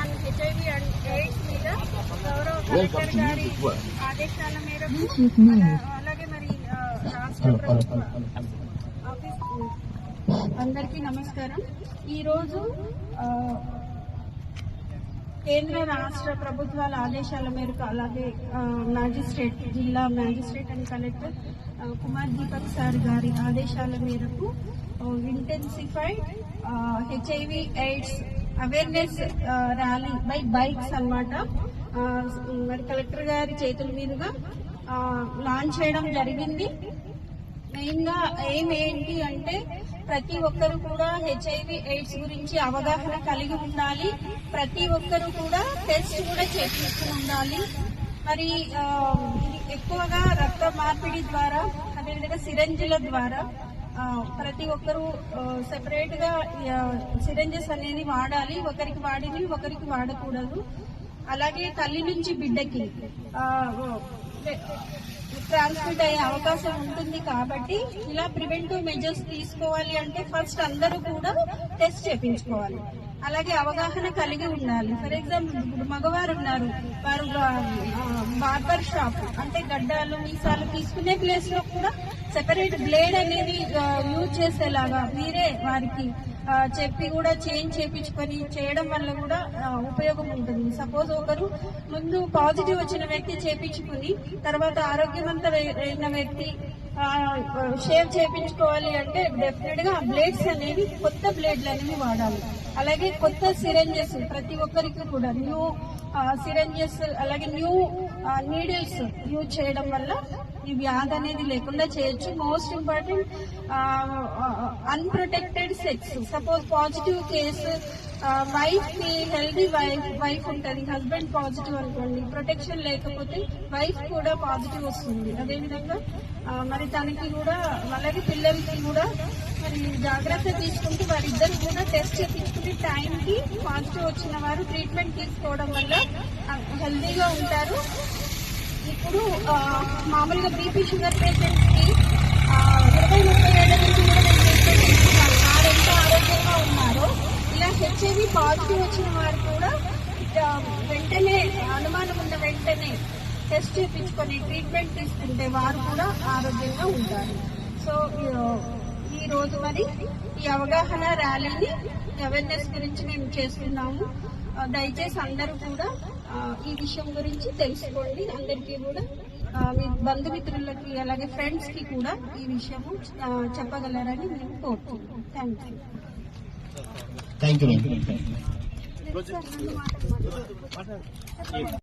Collector గారి ఆదేశాల మేరకు. అలాగే మరి రాష్ట్ర ప్రభుత్వ అందరికీ నమస్కారం. ఈరోజు కేంద్ర రాష్ట్ర ప్రభుత్వాల ఆదేశాల మేరకు అలాగే మ్యాజిస్ట్రేట్ జిల్లా magistrate and collector Kumar Deepak sir గారి ఆదేశాల మేరకు intensified HIV AIDS awareness rally by bikes అన్నమాట. మరి కలెక్టర్ గారి చేతుల మీదుగా లాంచ్ చేయడం జరిగింది. మెయిన్గా ఏంటి అంటే ప్రతి ఒక్కరు కూడా హెచ్ఐవి ఎయిడ్స్ గురించి అవగాహన కలిగి ఉండాలి. ప్రతి ఒక్కరు కూడా టెస్ట్ కూడా చేయించుకుని ఉండాలి. మరి ఎక్కువగా రక్త మార్పిడి ద్వారా అదేవిధంగా సిరంజిల ద్వారా ప్రతి ఒక్కరు సెపరేట్గా సిరంజెస్ అనేది వాడాలి. ఒకరికి వాడిని ఒకరికి వాడకూడదు. అలాగే తల్లి నుంచి బిడ్డకి ట్రాన్స్మిట్ అయ్యే అవకాశం ఉంటుంది కాబట్టి ఇలా ప్రివెంటివ్ మెజర్స్ తీసుకోవాలి అంటే ఫస్ట్ అందరూ కూడా టెస్ట్ చేపించుకోవాలి. అలాగే అవగాహన కలిగి ఉండాలి. ఫర్ ఎగ్జాంపుల్ ఇప్పుడు మగవారు ఉన్నారు. వారు బార్బర్ షాప్ అంటే గడ్డాలు మీసాలు తీసుకునే ప్లేస్లో కూడా సెపరేట్ బ్లేడ్ అనేది యూజ్ చేసేలాగా మీరే వారికి చెప్పి కూడా చేంజ్ చేపించుకొని చేయడం వల్ల కూడా ఉపయోగం ఉంటుంది. సపోజ్ ఒకరు ముందు పాజిటివ్ వచ్చిన వ్యక్తి చేపించుకుని తర్వాత ఆరోగ్యవంతమైన వ్యక్తి షేవ్ చేపించుకోవాలి అంటే డెఫినెట్గా బ్లేడ్స్ అనేవి కొత్త బ్లేడ్లు అనేవి వాడాలి. అలాగే కొత్త సిరంజెస్ ప్రతి ఒక్కరికి కూడా న్యూ సిరంజెస్ అలాగే న్యూ నీడిల్స్ యూజ్ చేయడం వల్ల ఈ వ్యాధి అనేది లేకుండా చేయొచ్చు. Most important unprotected sex suppose positive case వైఫ్కి హెల్దీ వైఫ్ వైఫ్ ఉంటుంది. హస్బెండ్ పాజిటివ్ అనుకోండి. ప్రొటెక్షన్ లేకపోతే వైఫ్ కూడా పాజిటివ్ వస్తుంది. అదేవిధంగా మరి తనకి కూడా అలాగే పిల్లలకి కూడా మరి జాగ్రత్త తీసుకుంటూ వారిద్దరు కూడా టెస్ట్ చేయించుకుని టైంకి పాజిటివ్ వచ్చిన వారు ట్రీట్మెంట్ తీసుకోవడం వల్ల హెల్దీగా ఉంటారు. ఇప్పుడు మామూలుగా బీపీ షుగర్ పేషెంట్స్కి ఇరవై ముప్పై ఏళ్ళ నుంచి కూడా మేము వారు ఎంత ఆరోగ్యంగా ఉన్నారో. ఇలా హెచ్ఐవి పాజిటివ్ వచ్చిన వారు కూడా వెంటనే అనుమానం ఉన్న వెంటనే టెస్ట్ చేయించుకొని ట్రీట్మెంట్ తీసుకుంటే వారు కూడా ఆరోగ్యంగా ఉంటారు. సో ఈ రోజు మరి ఈ అవగాహన ర్యాలీని అవేర్నెస్ గురించి మేము చేస్తున్నాము. దయచేసి అందరూ కూడా ఈ విషయం గురించి తెలుసుకోండి. అందరికీ కూడా మీ బంధుమిత్రులకి అలాగే ఫ్రెండ్స్కి కూడా ఈ విషయము చెప్పగలరని మేము కోరుతున్నాం థ్యాంక్ యూ థ్యాంక్ యూ